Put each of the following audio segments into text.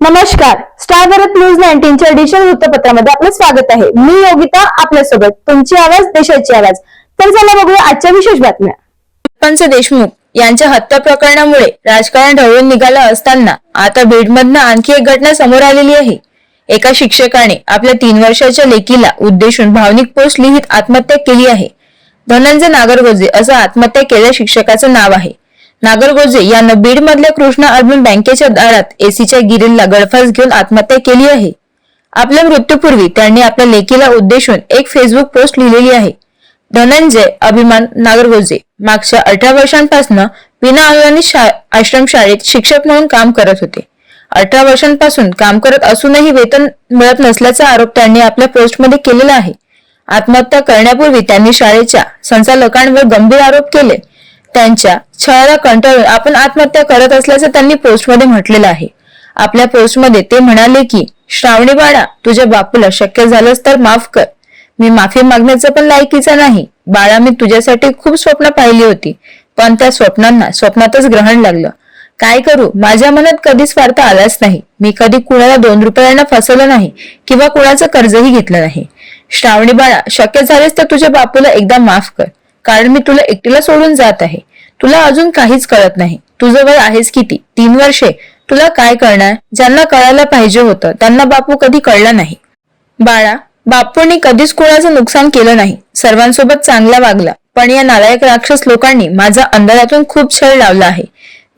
नमस्कार. Star Bharat news नाईन्टीनच्या digital वृत्तपत्रामध्ये आपलं स्वागत आहे. मी योगिता आपल्यासोबत तुमची आवाज देशाची आवाज. तर चला बघूया आजच्या विशेष बातम्या. पंच देशमुख यांच्या हत्या प्रकरणामुळे राजकारण ढवळून निघालं असताना आता बीडमधनं आणखी एक घटना समोर आलेली आहे. एका शिक्षकाने आपल्या तीन वर्षाच्या लेकीला उद्देशून भावनिक पोस्ट लिहित आत्महत्या केली आहे. धनंजय नागरगोजे असं आत्महत्या केलेल्या शिक्षकाचं नाव आहे. नागरगोजे यानं बीड मधल्या कृष्णा अर्बन बँकेच्या दारात एसीच्या गिरीला गळफास घेऊन आत्महत्या केली आहे. आपल्या मृत्यूपूर्वी त्यांनी आपल्या लेकीला उद्देशून एक फेसबुक पोस्ट लिहिलेली आहे. धनंजय अभिमान नागरगोजे मागच्या अठरा वर्षांपासून विना अनुदानित शा आश्रमशाळेत शिक्षक म्हणून काम करत होते. अठरा वर्षांपासून काम करत असूनही वेतन मिळत नसल्याचा आरोप त्यांनी आपल्या पोस्टमध्ये केलेला आहे. आत्महत्या करण्यापूर्वी त्यांनी शाळेच्या संचालकांवर गंभीर आरोप केले. त्यांच्या छळाला कंटाळून आपण आत्महत्या करत असल्याचं त्यांनी पोस्टमध्ये म्हटलेलं आहे. आपल्या पोस्टमध्ये ते म्हणाले की श्रावणी बाळा तुझ्या बापूला शक्य झालंच तर माफ कर. मी माफी मागण्याचं पण लायकीचा नाही. बाळा मी तुझ्यासाठी खूप स्वप्न पाहिली होती पण त्या स्वप्नांना स्वप्नातच ग्रहण लागलं. काय करू? माझ्या मनात कधीच स्वार्थ आलाच नाही. मी कधी कुणाला दोन रुपयांना फसवलं नाही किंवा कुणाचं कर्जही घेतलं नाही. श्रावणी बाळा शक्य झालेच तर तुझ्या बापूला एकदा माफ कर. कारण मी तुला एकटीला सोडून जात आहे. तुला अजून काहीच कळत नाही. तुझं वय आहेस किती? तीन वर्षे. तुला काय करणार? ज्यांना कळायला पाहिजे होतं त्यांना बापू कधी कळला नाही. बाळा बापूंनी कधीच कोणाचं नुकसान केलं नाही. सर्वांसोबत चांगला वागला. पण या नालायक राक्षस लोकांनी माझा अंधारातून खूप छळ लावला आहे.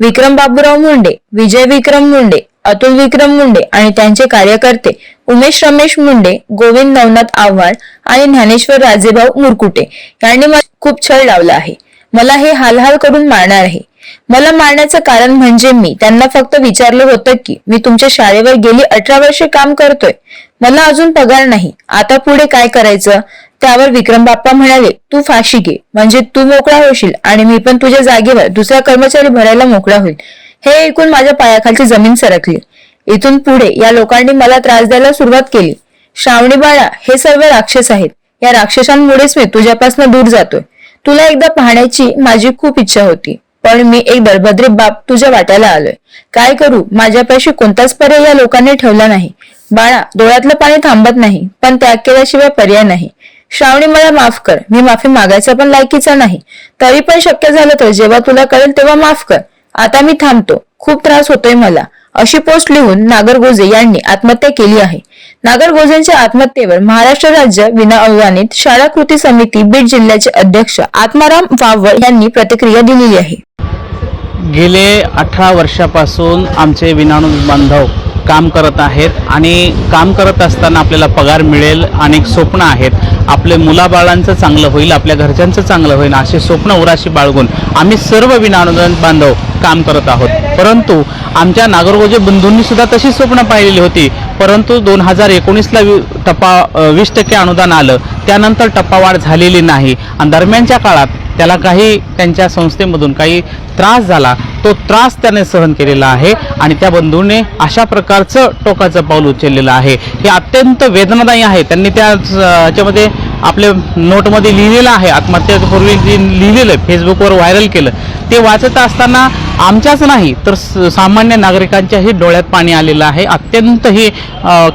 विक्रम बाबूराव मुंडे विजय विक्रम मुंडे. अतुल विक्रम मुंडे आणि त्यांचे कार्यकर्ते उमेश रमेश मुंडे गोविंद नवनाथ आव्हाड आणि ज्ञानेश्वर राजेभाऊ मुरकुटे यांनी खूप छळ लावला आहे. मला हे हालहाल करून मारणार आहे. मला मारण्याचं कारण म्हणजे मी. त्यांना फक्त विचारलं होतं की मी तुमच्या शाळेवर गेली अठरा वर्षे काम करतोय. मला अजून पगार नाही. आता पुढे काय करायचं? त्यावर विक्रम बाप्पा म्हणाले तू फाशी घे. म्हणजे तू मोकळा होशील आणि मी पण तुझ्या जागेवर दुसरा कर्मचारी भरायला मोकळा होईल. हे ऐकून माझ्या पायाखालची जमीन सरकली. इथून पुढे या लोकांनी मला त्रास द्यायला सुरुवात केली. श्रावणी बाळा हे सर्व राक्षस आहेत. या राक्षसांमुळेच मी तुझ्यापासून दूर जातोय. तुला एकदा पाहण्याची माझी खूप इच्छा होती पण मी एक दळभद्री बाप तुझ्या वाट्याला आलोय. काय करू? माझ्यापाशी कोणताच पर्याय या लोकांनी ठेवला नाही. बाळा डोळ्यातलं पाणी थांबत नाही पण त्याग केल्याशिवाय पर्याय नाही. श्रावणी मला माफ कर. मी माफी मागायचा पण लायकीचा नाही. तरी पण शक्य झालं तर जेव्हा तुला कळेल तेव्हा माफ कर. आता मी थांबतो. खूप त्रास होतोय मला. अशी पोस्ट लिहून नागरगोजे यांनी आत्महत्या केली आहे. नागरगोजेंच्या आत्महत्येवर महाराष्ट्र राज्य विना अनुदानित शाळा कृती समिती बीड जिल्ह्याचे अध्यक्ष आत्माराम वावळ यांनी प्रतिक्रिया दिलेली आहे. गेले अठरा वर्षापासून आमचे विनाणू बांधव काम करत आहेत आणि काम करत असताना आपल्याला पगार मिळेल अनेक स्वप्न आहेत. आपले मुलाबाळांचं चांगलं होईल आपल्या घरच्यांचं चांगलं होईल असे स्वप्न उराशी बाळगून आम्ही सर्व विनानुदान बांधव काम करत आहोत. परंतु आमच्या नागरगोजे बंधूंनी सुद्धा तशी स्वप्न पाहिलेली होती. परंतु दोन हजार एकोणीसला वि टप्पा वीस टक्के अनुदान आलं. त्यानंतर टप्पावाढ झालेली नाही. आणि दरम्यानच्या काळात त्याला काही त्यांच्या संस्थेमधून काही त्रास झाला. तो त्रास त्याने सहन केलेला आहे आणि त्या बंधूने अशा प्रकारचं टोकाचं पाऊल उचललेलं आहे. हे अत्यंत वेदनादायी आहे. त्यांनी त्या ह्याच्यामध्ये आपल्या नोटमध्ये लिहिलेलं आहे. आत्महत्येपूर्वी जे लिहिलेलं आहे फेसबुकवर व्हायरल केलं. ते वाचत असताना आमच्याच नाही तर स- सामान्य नागरिकांच्याही डोळ्यात पाणी आलेलं आहे. अत्यंत ही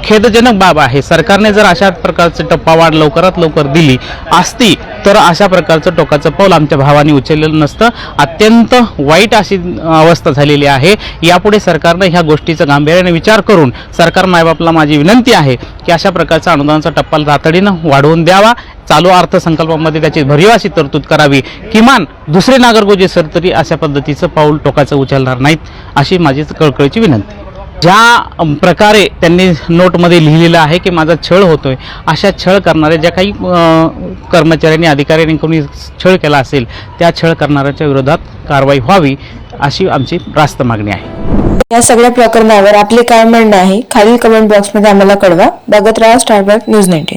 खेदजनक बाब आहे. सरकारने जर अशा प्रकारचं टप्पावाढ लवकरात लवकर दिली असती तर अशा प्रकारचं टोकाचं पाऊल आमच्या भावाने उचललेलं नसतं. अत्यंत वाईट अशी अवस्था झालेली आहे. यापुढे सरकारनं ह्या गोष्टीचा गांभीर्याने विचार करून सरकार मायबापला माझी विनंती आहे की अशा प्रकारचा अनुदानाचा टप्पा तातडीनं वाढवून द्यावा. चालू अर्थसंकल्पामध्ये त्याची भरीव अशी तरतूद करावी. किमान दुसरे नागरगोजे सर तरी अशा पद्धतीचं पाऊल टोकाचं उचलणार नाहीत अशी माझी कळकळीची विनंती. ज्या प्रकारे त्यांनी नोटमध्ये लिहिलेलं आहे की माझा छळ होतोय अशा छळ करणाऱ्या ज्या काही कर्मचाऱ्यांनी अधिकाऱ्यांनी कोणी छळ केला असेल त्या छळ करणाऱ्याच्या विरोधात कारवाई व्हावी अशी आमची रास्त मागणी आहे. या सगळ्या प्रकरणावर आपले काय म्हणणं आहे खालील कमेंट बॉक्समध्ये आम्हाला कळवा. बघत राहा स्टारबर्ग न्यूज नाईन्टीन.